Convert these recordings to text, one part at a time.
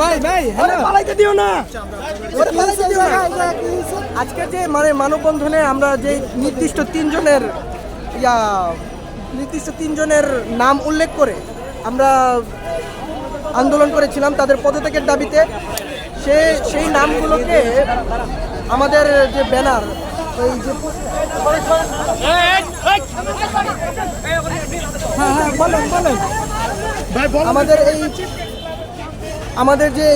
ভাই ভাই পালাইতে দিও না। আজকে যে মানে মানববন্ধনে আমরা যে নির্দিষ্ট তিনজনের ইয়া নির্দিষ্ট তিনজনের নাম উল্লেখ করে আমরা আন্দোলন করেছিলাম তাদের পদত্যাগের দাবিতে সে সেই নামগুলোকে আমাদের যে ব্যানার ওই যে হ্যাঁ হ্যাঁ বলেন বলেন। আমাদের এই আমাদের যে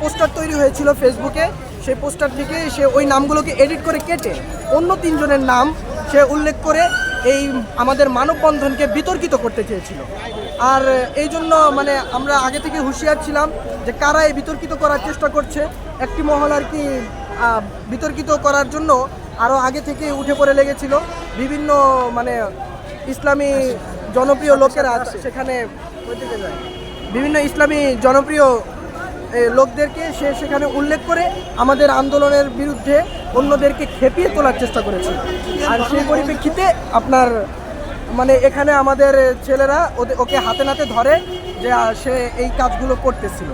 পোস্টার তৈরি হয়েছিল ফেসবুকে, সেই পোস্টার থেকে সে ওই নামগুলোকে এডিট করে কেটে অন্য তিনজনের নাম সে উল্লেখ করে এই আমাদের মানববন্ধনকে বিতর্কিত করতে চেয়েছিল। আর এই জন্য মানে আমরা আগে থেকে হুঁশিয়ার ছিলাম যে কারা এই বিতর্কিত করার চেষ্টা করছে। একটি মহল আর কি বিতর্কিত করার জন্য আরও আগে থেকে উঠে পড়ে লেগেছিল। বিভিন্ন মানে ইসলামী জনপ্রিয় লোকেরা সেখানে। বিভিন্ন ইসলামী জনপ্রিয় লোকদেরকে সে সেখানে উল্লেখ করে আমাদের আন্দোলনের বিরুদ্ধে অন্যদেরকে খেপিয়ে তোলার চেষ্টা করেছে। আর সেই পরিপ্রেক্ষিতে আপনার মানে এখানে আমাদের ছেলেরা ওকে হাতে নাতে ধরে যে সে এই কাজগুলো করতেছিল।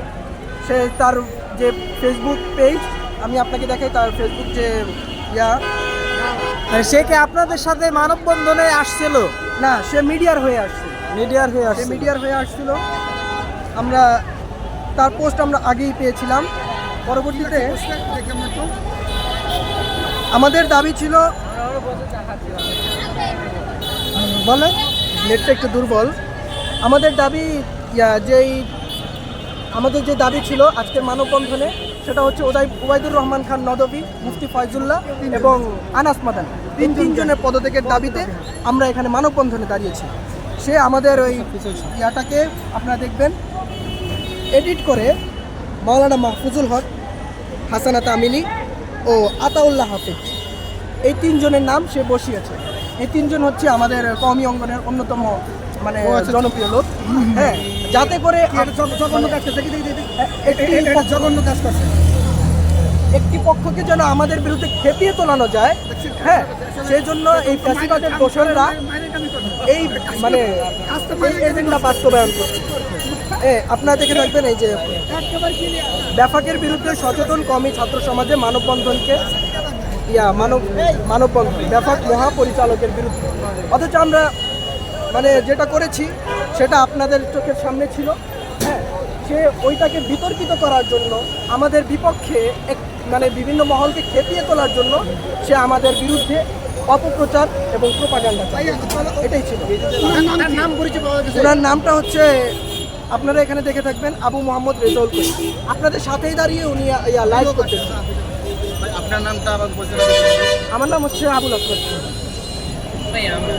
সে তার যে ফেসবুক পেজ আমি আপনাকে দেখাই তার ফেসবুক যে ইয়া। সে কি আপনাদের সাথে মানববন্ধনে আসছিল? না সে মিডিয়ার হয়ে আসছে। মিডিয়ার হয়ে সে আসছিল মিডিয়ার হয়ে আসছিল আমরা তার পোস্ট আমরা আগেই পেয়েছিলাম। পরবর্তীতে আমাদের দাবি ছিল বলে নেটটা একটু দুর্বল। আমাদের দাবি যেই আমাদের যে দাবি ছিল আজকের মানববন্ধনে সেটা হচ্ছে ওদাই ওবায়দুর রহমান খান নদবী মুফতি ফয়জুল্লাহ এবং আনাস মাদান। তিন তিনজনের পদত্যাগের দাবিতে আমরা এখানে মানববন্ধনে দাঁড়িয়েছি। সে আমাদের ওই ইয়াটাকে আপনারা দেখবেন। এডিট করে মাওলানা মাহফুজুল হক হাসানা তামিলি ও আতাউল্লাহ হাফিজ এই তিনজনের নাম সে বসিয়েছে। এই তিনজন হচ্ছে আমাদের কমি অঙ্গনের অন্যতম মানে জনপ্রিয় লোক। হ্যাঁ যাতে করে জঘন্য কাজ করছে একটি জঘন্য কাজ করছে। একটি পক্ষকে যেন আমাদের বিরুদ্ধে খেপিয়ে তোলানো যায় হ্যাঁ সেই জন্য এই ফ্যাসিবাদের দোসরেরা এই মানে এজেন্ডা বাস্তবায়ন করছে। আপনারা দেখে রাখবেন এই যে ব্যাপকের বিরুদ্ধে সচেতন কমি ছাত্র সমাজে মানববন্ধনকে, ইয়া, মানব, মানববন্ধন ব্যাপক মহাপরিচালকের বিরুদ্ধে। অথচ আমরা মানে যেটা করেছি, সেটা আপনাদের চোখের সামনে ছিল। হ্যাঁ সে ওইটাকে বিতর্কিত করার জন্য, আমাদের বিপক্ষে এক মানে বিভিন্ন মহলকে খেপিয়ে তোলার জন্য সে আমাদের বিরুদ্ধে অপপ্রচার এবং প্রোপাগান্ডা এটাই ছিল। ওনার নামটা হচ্ছে আপনারা এখানে দেখে থাকবেন আবু মোহাম্মদ রেজাউল করিম। আপনাদের সাথেই দাঁড়িয়ে উনি ইয়া লাইভ করতেন আপনার নামটা আবার আমার নাম হচ্ছে আবুল আমরা